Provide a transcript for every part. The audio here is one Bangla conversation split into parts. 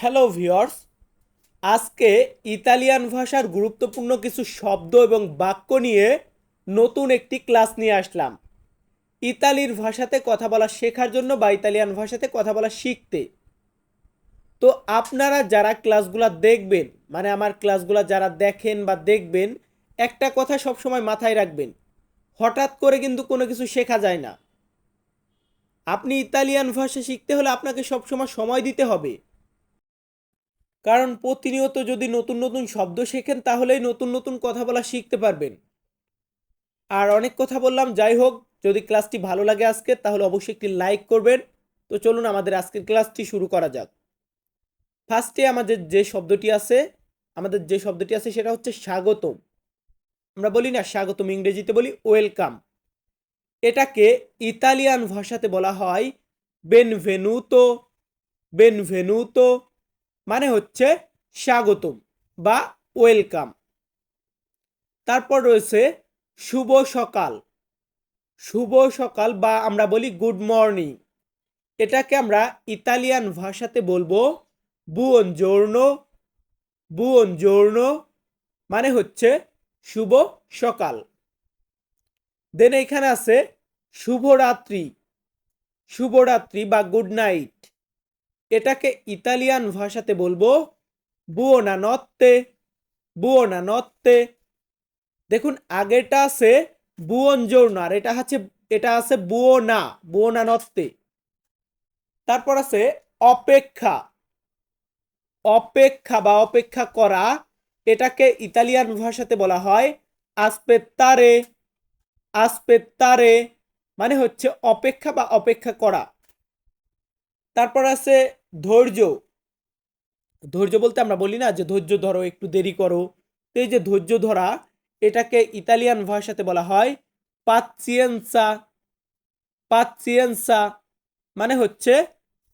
হ্যালো ভিওর্স আজকে ইতালিয়ান ভাষার গুরুত্বপূর্ণ কিছু শব্দ এবং বাক্য নিয়ে নতুন একটি ক্লাস নিয়ে আসলাম। ইতালির ভাষাতে কথা বলা শেখার জন্য বা ইতালিয়ান ভাষাতে কথা বলা শিখতে। তো আপনারা যারা ক্লাসগুলো দেখবেন মানে আমার ক্লাসগুলো যারা দেখেন বা দেখবেন, একটা কথা সবসময় মাথায় রাখবেন। হঠাৎ করে কিন্তু কোনো কিছু শেখা যায় না। আপনি ইতালিয়ান ভাষা শিখতে হলে আপনাকে সবসময় সময় দিতে হবে। কারণ প্রতিনিয়ত যদি নতুন নতুন শব্দ শেখেন, তাহলেই নতুন নতুন কথা বলা শিখতে পারবেন। আর অনেক কথা বললাম, যাই হোক, যদি ক্লাসটি ভালো লাগে আজকে, তাহলে অবশ্যই একটি লাইক করবেন। তো চলুন আমাদের আজকের ক্লাসটি শুরু করা যাক। ফার্স্টে আমাদের যে শব্দটি আছে, আমাদের যে শব্দটি আছে সেটা হচ্ছে স্বাগতম। আমরা বলি না স্বাগতম, ইংরেজিতে বলি ওয়েলকাম। এটাকে ইতালিয়ান ভাষাতে বলা হয়, বেনভেনুতো বেনভেনুতো মানে হচ্ছে স্বাগতম বা ওয়েলকাম। তারপর রয়েছে শুভ সকাল। শুভ সকাল বা আমরা বলি গুড মর্নিং। এটাকে আমরা ইতালিয়ান ভাষাতে বলব বুয়ন জোর্নো বুয়ন জোর্নো মানে হচ্ছে শুভ সকাল। দেন এখানে আছে শুভরাত্রি শুভরাত্রি বা গুড নাইট এটাকে ইতালিয়ান ভাষাতে বলব বুয়োনা নত্তে বুয়োনা নত্তে দেখুন আগেটা আছে বুয়ন জোর্ন আর এটা হচ্ছে, এটা আছে বুয়োনা বুয়োনা নত্তে তারপর আছে অপেক্ষা অপেক্ষা বা অপেক্ষা করা, এটাকে ইতালিয়ান ভাষাতে বলা হয় আসপেত্তারে আসপেত্তারে মানে হচ্ছে অপেক্ষা বা অপেক্ষা করা। তারপর আছে ধৈর্য। ধৈর্য বলতে আমরা বলি না যে ধৈর্য ধরো, একটু দেরি করো। তো এই যে ধৈর্য ধরা, এটাকে ইতালিয়ান ভাষাতে বলা হয় পাচ্চিয়েন্সা পাচ্চিয়েন্সা মানে হচ্ছে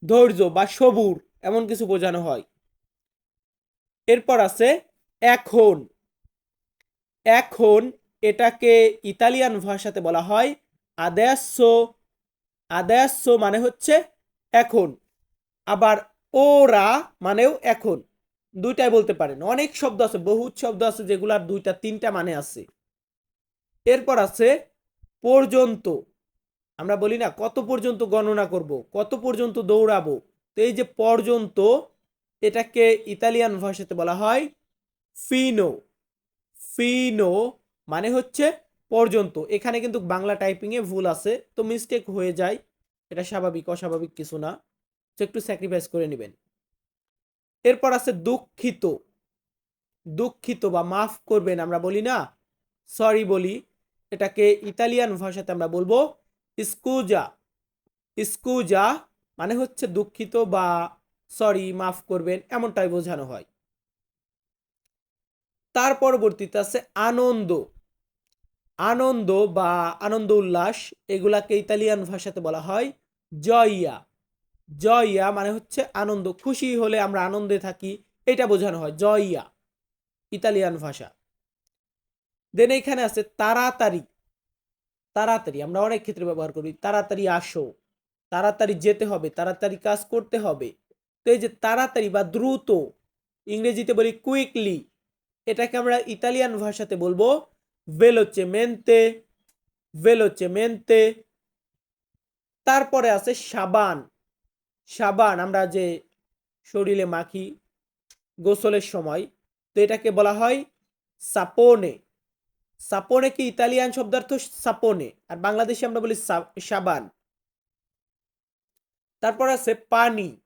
ধৈর্য বা সবুর, এমন কিছু বোঝানো হয়। এরপর আছে এখন। এখন এটাকে ইতালিয়ান ভাষাতে বলা হয় আদেয়াসো। আদেয়াসো মানে হচ্ছে এখন। আবার ওরা মানেও এখন। দুইটাই বলতে পারেন। অনেক শব্দ আছে, বহুত শব্দ আছে, যেগুলার দুইটা, তিনটা মানে আছে। এরপর আছে পর্যন্ত। আমরা বলি না, কত পর্যন্ত গণনা করব, কত পর্যন্ত দৌড়াবো। তো এই যে পর্যন্ত, এটাকে ইতালিয়ান ভাষাতে বলা হয় ফিনো। ফিনো মানে হচ্ছে পর্যন্ত। এখানে কিন্তু বাংলা টাইপিংয়ে ভুল আছে, তো মিস্টেক হয়ে যায়। এটা স্বাভাবিক, অস্বাভাবিক কিছু না। তো একটু স্যাক্রিফাইস করে নেবেন। এরপর আছে দুঃখিত। দুঃখিত বা মাফ করবেন আমরা বলি না সরি বলি। এটাকে ইতালিয়ান ভাষাতে আমরা বলব স্কুজা স্কুজা মানে হচ্ছে দুঃখিত বা সরি মাফ করবেন, এমনটাই বোঝানো হয়। তার পরবর্তীতে আছে আনন্দ। আনন্দ বা আনন্দ উল্লাস, এগুলাকে ইতালিয়ান ভাষাতে বলা হয় জয়া জয়া মানে হচ্ছে আনন্দ, খুশি হলে আমরা আনন্দে থাকি, এটা বোঝানো হয় জয়া ইতালিয়ান ভাষা। দেন এখানে আছে তাড়াতাড়ি তাড়াতাড়ি, আমরা অনেক ক্ষেত্রে ব্যবহার করি, তাড়াতাড়ি আসো, তাড়াতাড়ি যেতে হবে, তাড়াতাড়ি কাজ করতে হবে। তো এই যে তাড়াতাড়ি বা দ্রুত, ইংরেজিতে বলি কুইকলি এটাকে আমরা ইতালিয়ান ভাষাতে বলব ভেলোচেমেন্তে ভেলোচেমেন্তে তারপরে আছে সাবান। সাবান আমরা যে শরীরে মাখি গোসলের সময়, তো এটাকে বলা হয় সাপোনে। সাপোনে কি? ইতালিয়ান শব্দার্থ সাপোনে। আর বাংলাদেশে আমরা বলি সাবান। তারপর আছে পানি।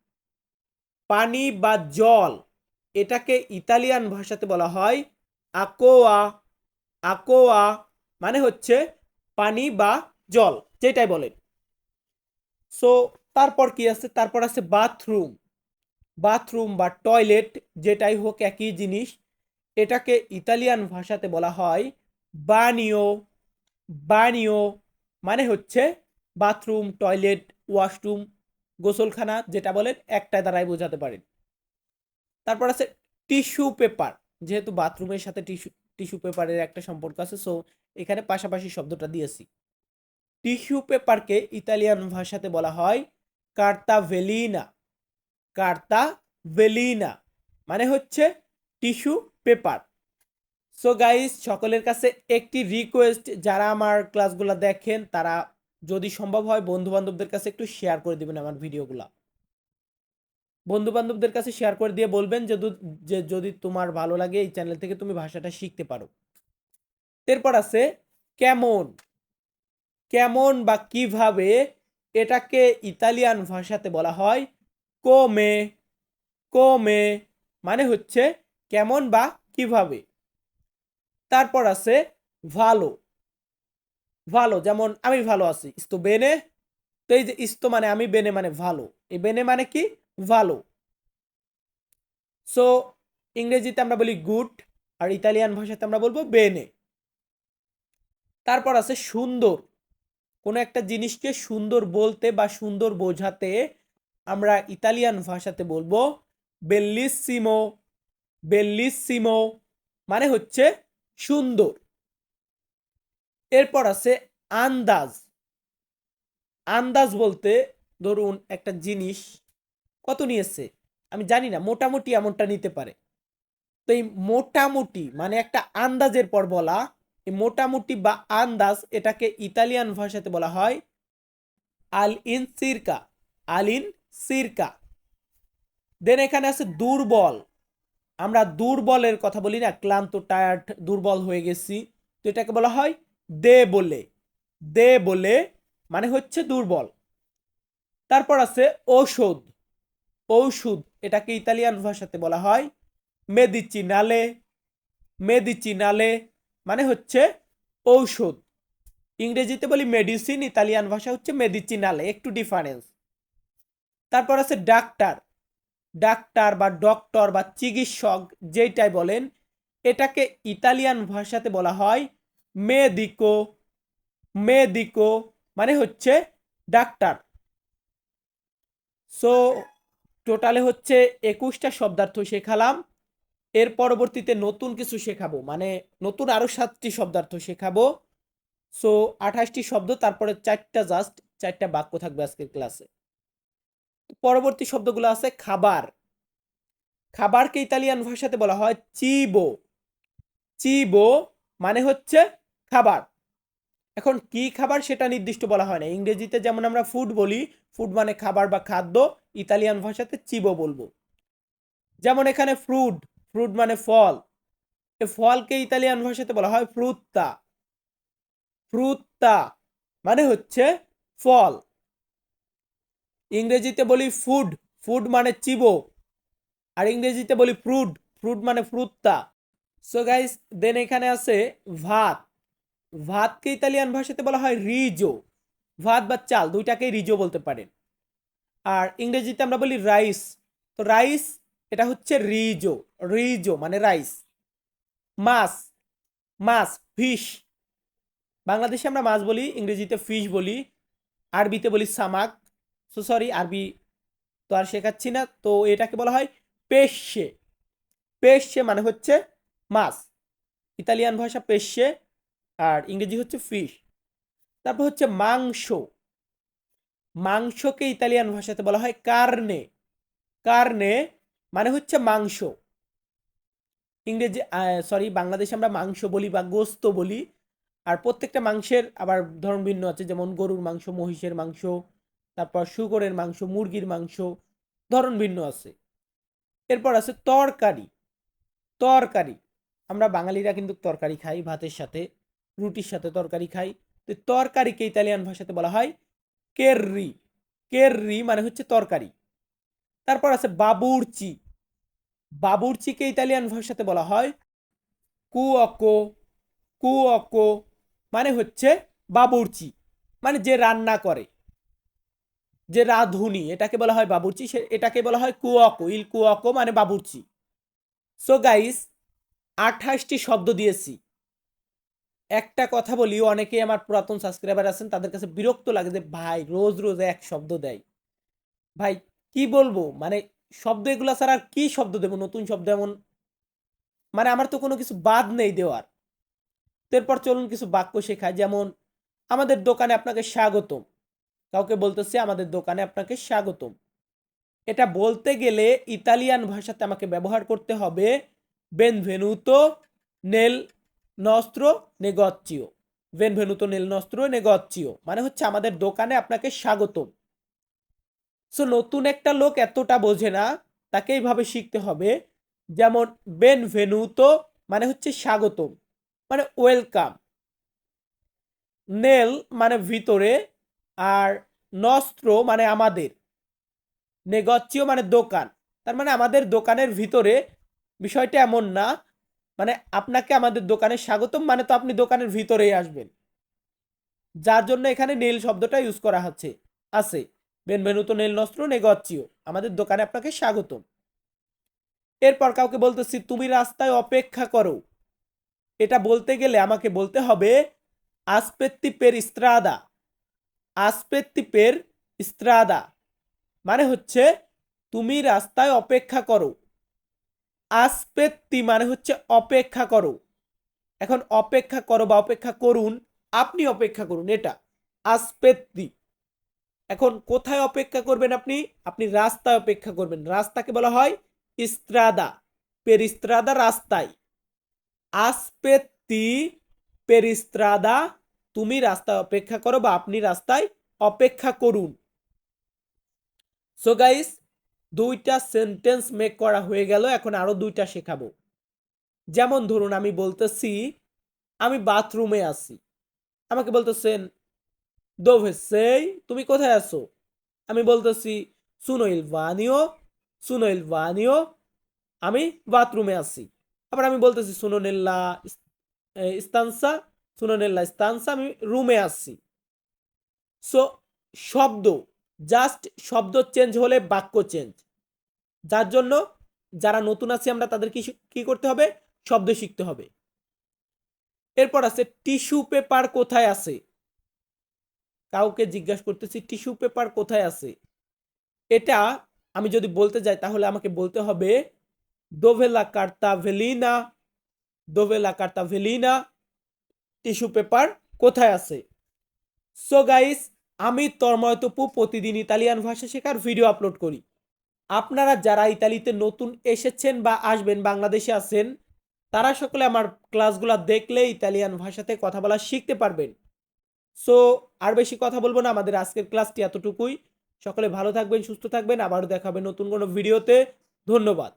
পানি বা জল। এটাকে ইতালিয়ান ভাষাতে বলা হয় আকোয়া। আকোয়া মানে হচ্ছে পানি বা জল, যেটাই বলেন। সো তারপর কি আছে? তারপর আছে বাথরুম বাথরুম বা টয়লেট যেটাই হোক, একই জিনিস, এটাকে ইতালিয়ান ভাষাতে বলা হয় বানিও। বানিও মানে হচ্ছে বাথরুম টয়লেট ওয়াশরুম গোসলখানা, যেটা বলেন একটা দ্বারাই বোঝাতে পারেন। তারপর আছে টিস্যু পেপার যেহেতু বাথরুমের সাথে টিস্যু টিস্যু পেপারের একটা সম্পর্ক আছে সো এখানে পাশাপাশি শব্দটা দিয়েছি। টিস্যু পেপারকে ইতালিয়ান ভাষাতে বলা হয় কার্তা ভেলিনা কার্তা ভেলিনা মানে হচ্ছে টিস্যু পেপার সো গাইস সকলের কাছে একটি রিকোয়েস্ট যারা আমার ক্লাসগুলো দেখেন, তারা যদি সম্ভব হয় বন্ধু বান্ধবদের কাছে একটু শেয়ার করে দিবেন আমার ভিডিওগুলা বন্ধু বান্ধবদের কাছে শেয়ার করে দিয়ে বলবেন যে যে, যদি তোমার ভালো লাগে এই চ্যানেল থেকে তুমি ভাষাটা শিখতে পারো। এরপর আছে, কেমন? কেমন বা কীভাবে এটাকে ইতালিয়ান ভাষাতে বলা হয়? কোমে। কোমে। মানে হচ্ছে, কেমন বা কীভাবে? তারপর আছে, ভালো। ভালো। যেমন, আমি ভালো আছি। ইস্তো বেনে? তো এই যে, ইস্তো মানে আমি বেনে মানে ভালো। এই বেনে মানে কি? ভালো। সো ইংরেজিতে আমরা বলি গুড আর ইতালিয়ান ভাষাতে আমরা বলব বেনে। তারপর আছে সুন্দর। কোনো একটা জিনিসকে সুন্দর বলতে বা সুন্দর বোঝাতে আমরা ইতালিয়ান ভাষাতে বলব বেল্লিসিমো বেল্লিসিমো মানে হচ্ছে সুন্দর। এরপর আছে আন্দাজ। আন্দাজ বলতে ধরুন একটা জিনিস কত নিয়েছে? আমি জানি না, মোটামুটি এমনটা নিতে পারে। তো এই মোটামুটি মানে একটা আন্দাজের পর বলা, এই মোটামুটি বা আন্দাজ এটাকে ইতালিয়ান ভাষাতে বলা হয় আল ইন সিরকা, আল ইন সিরকা। দেন এখানে আছে দুর্বল। আমরা দুর্বলের কথা বলি না, ক্লান্ত টায়ার্ড দুর্বল হয়ে গেছি। তো এটাকে বলা হয় দে বলে। দে বলে মানে হচ্ছে দুর্বল। তারপর আছে ঔষধ। ঔষধ, এটাকে ইতালিয়ান ভাষাতে বলা হয় মেদিচি নালে মেদিচি নালে মানে হচ্ছে ঔষধ। ইংরেজিতে বলি মেডিসিন ইতালিয়ান ভাষা হচ্ছে মেদিচি নালে একটু ডিফারেন্স তারপর আছে ডাক্তার ডাক্তার বা ডক্টর বা চিকিৎসক যেটাই বলেন, এটাকে ইতালিয়ান ভাষাতে বলা হয় মেদিকো মেদিকো মানে হচ্ছে ডাক্তার সো টোটালে হচ্ছে একুশটা শব্দার্থ শেখালাম। এর পরবর্তীতে নতুন কিছু শেখাবো মানে নতুন আরও সাতটি শব্দার্থ শেখাবো। সো আঠাশটি শব্দ, তারপরে চারটা জাস্ট চারটা বাক্য থাকবে আজকের ক্লাসে পরবর্তী শব্দগুলো আছে খাবার। খাবারকে ইতালিয়ান ভাষাতে বলা হয় চিবো। চিবো মানে হচ্ছে খাবার। এখন কি খাবার সেটা নির্দিষ্ট বলা হয় না। ইংরেজিতে যেমন আমরা ফুড বলি ফুড মানে খাবার বা খাদ্য ইতালিয়ান ভাষাতে চিবো বলব। যেমন এখানে ফ্রুট ফ্রুট মানে ফল। এ ফলকে ইতালিয়ান ভাষাতে বলা হয় ফ্রুত্তা। ফ্রুত্তা মানে হচ্ছে ফল। ইংরেজিতে বলি ফুড ফুড মানে চিবো। আর ইংরেজিতে বলি ফ্রুট ফ্রুট মানে ফ্রুত্তা। সো গাইস দেন এখানে আছে ভাত। ভাতকে ইতালিয়ান ভাষাতে বলা হয় রিজো। ভাত বা চাল, দুইটাকেই রিজো বলতে পারেন। আর ইংরেজিতে আমরা বলি রাইস। তো রাইস এটা হচ্ছে রিজো রিজো মানে রাইস। মাছ মাছ, ফিশ। বাংলাদেশে আমরা মাছ বলি, ইংরেজিতে ফিশ বলি, আরবিতে বলি সামাক। সো সরি আরবি তো আর শেখাচ্ছি না। তো এটাকে বলা হয় পেশে। পেশে মানে হচ্ছে মাছ। ইতালিয়ান ভাষা পেশে আর ইংরেজি হচ্ছে ফিশ। তারপর হচ্ছে মাংস। মাংসকে ইতালিয়ান ভাষাতে বলা হয় কার্নে। কার্নে মানে হচ্ছে মাংস। ইংরেজি সরি বাংলাদেশে আমরা মাংস বলি বা গোস্ত বলি। আর প্রত্যেকটা মাংসের আবার ধরন ভিন্ন আছে, যেমন গরুর মাংস, মহিষের মাংস, তারপর শুকরের মাংস, মুরগির মাংস, ধরন ভিন্ন আছে। এরপর আছে তরকারি। তরকারি, আমরা বাঙালিরা কিন্তু তরকারি খাই ভাতের সাথে, রুটির সাথে তরকারি খাই। তো তরকারিকে ইতালিয়ান ভাষাতে বলা হয় কেররি কেররি মানে হচ্ছে তরকারি। তারপর আছে বাবুরচি। বাবুরচিকে ইতালিয়ান ভাষাতে বলা হয় কুঅকো কুঅকো মানে হচ্ছে বাবুরচি মানে যে রান্না করে, যে রাঁধুনি, এটাকে বলা হয় বাবুর্চি, সে, এটাকে বলা হয় কুয়াকো ইল কুয়াকো মানে বাবুর্চি। সো গাইস আঠাশটি শব্দ দিয়েছি। একটা কথা বলি অনেকে আমার পুরাতন সাবস্ক্রাইবার আছেন, তাদের কাছে বিরক্ত লাগে যে, ভাই, রোজ রোজ এক শব্দ দেয়। ভাই, কি বলব? মানে শব্দ এগুলা ছাড়া আর কি শব্দ দেবো? নতুন শব্দ এমন? মানে আমার তো কোনো কিছু বাদ নেই দেওয়ার। এরপর চলুন কিছু বাক্য শেখায় যেমন, আমাদের দোকানে আপনাকে স্বাগতম। কাউকে বলতেছে, আমাদের দোকানে আপনাকে স্বাগতম। এটা বলতে গেলে ইতালিয়ান ভাষাতে আমাকে ব্যবহার করতে হবে বেনভেনুতো নেল নস্ত্র নেগচ্চিও। বেনভেনুতো নেল নস্ত্র নেগচ্চিও। মানে হচ্ছে আমাদের দোকানে আপনাকে স্বাগতম। সো নতুন একটা লোক এতটা বোঝে না, তাকে এইভাবে শিখতে হবে। যেমন বেনভেনুতো মানে হচ্ছে স্বাগতম মানে ওয়েলকাম। নেল মানে ভিতরে আর নস্ত্র মানে আমাদের। নেগচ্চিও মানে দোকান। তার মানে আমাদের দোকানের ভিতরে বিষয়টা এমন না মানে আপনাকে আমাদের দোকানে স্বাগতম মানে তো আপনি দোকানের ভিতরেই আসবেন। যার জন্য এখানে নীল শব্দটা ইউজ করা হচ্ছে। আছে। বেনভেনুতো নীল নস্ত্র নেগচ্চিও আমাদের দোকানে আপনাকে স্বাগতম। এরপর কাউকে বলতেছি, তুমি রাস্তায় অপেক্ষা করো। এটা বলতে গেলে আমাকে বলতে হবে, আসপেত্তি পের ইস্ত্রাদা। আসপেত্তি পের ইস্ত্রাদা। মানে হচ্ছে, তুমি রাস্তায় অপেক্ষা করো। আসপেত্তি মানে হচ্ছে অপেক্ষা করো। এখন অপেক্ষা করো বা অপেক্ষা করুন, আপনি অপেক্ষা করুন, এটা আসপেত্তি। এখন কোথায় অপেক্ষা করবেন আপনি? আপনি রাস্তায় অপেক্ষা করবেন। রাস্তাকে বলা হয় ইস্ত্রাদা। পেরিস্ত্রাদা রাস্তায়। আসপেত্তি, পেরিস্ত্রাদা, তুমি রাস্তায় অপেক্ষা করো বা আপনি রাস্তায় অপেক্ষা করুন। সো গাইস দুইটা সেন্টেন্স মেক করা হয়ে গেল, এখন আরও দুইটা শেখাবো। যেমন ধরুন, আমি বলতেছি, আমি বাথরুমে আছি। আমাকে বলতেছেন সেই, তুমি কোথায় আছো? আমি বলতেছি সুনো ইল বানিও সুনো ইল বানিও আমি বাথরুমে আছি। আবার আমি বলতেছি সুনো নেল্লা ইস্তানসা সুনো নেল্লা ইস্তানসা, আমি রুমে আছি। সো শব্দ জাস্ট শব্দ চেঞ্জ হলে বাক্য চেঞ্জ যার জন্য যারা নতুন আছে আমরা তাদের কি করতে হবে? শব্দ শিখতে হবে। এরপর আছে, টিস্যু পেপার কোথায় আছে? কাউকে জিজ্ঞাসা করতেছি, টিস্যু পেপার কোথায় আছে? এটা আমি যদি বলতে যাই, তাহলে আমাকে বলতে হবে, দোভেলা কার্তা ভেলিনা, দোভেলা কার্তা ভেলিনা, টিস্যু পেপার কোথায় আছে? সো গাইস আমি তন্ময় তপু প্রতিদিন ইতালিয়ান ভাষা শেখার ভিডিও আপলোড করি। আপনারা যারা ইতালিতে নতুন এসেছেন বা আসবেন, বাংলাদেশে আছেন, তারা সকলে আমার ক্লাসগুলো দেখলে ইতালিয়ান ভাষাতে কথা বলা শিখতে পারবেন। সো আর বেশি কথা বলব না, আমাদের আজকের ক্লাসটি এতটুকুই। সকলে ভালো থাকবেন, সুস্থ থাকবেন, আবারও দেখাবেন নতুন কোনো ভিডিওতে ধন্যবাদ।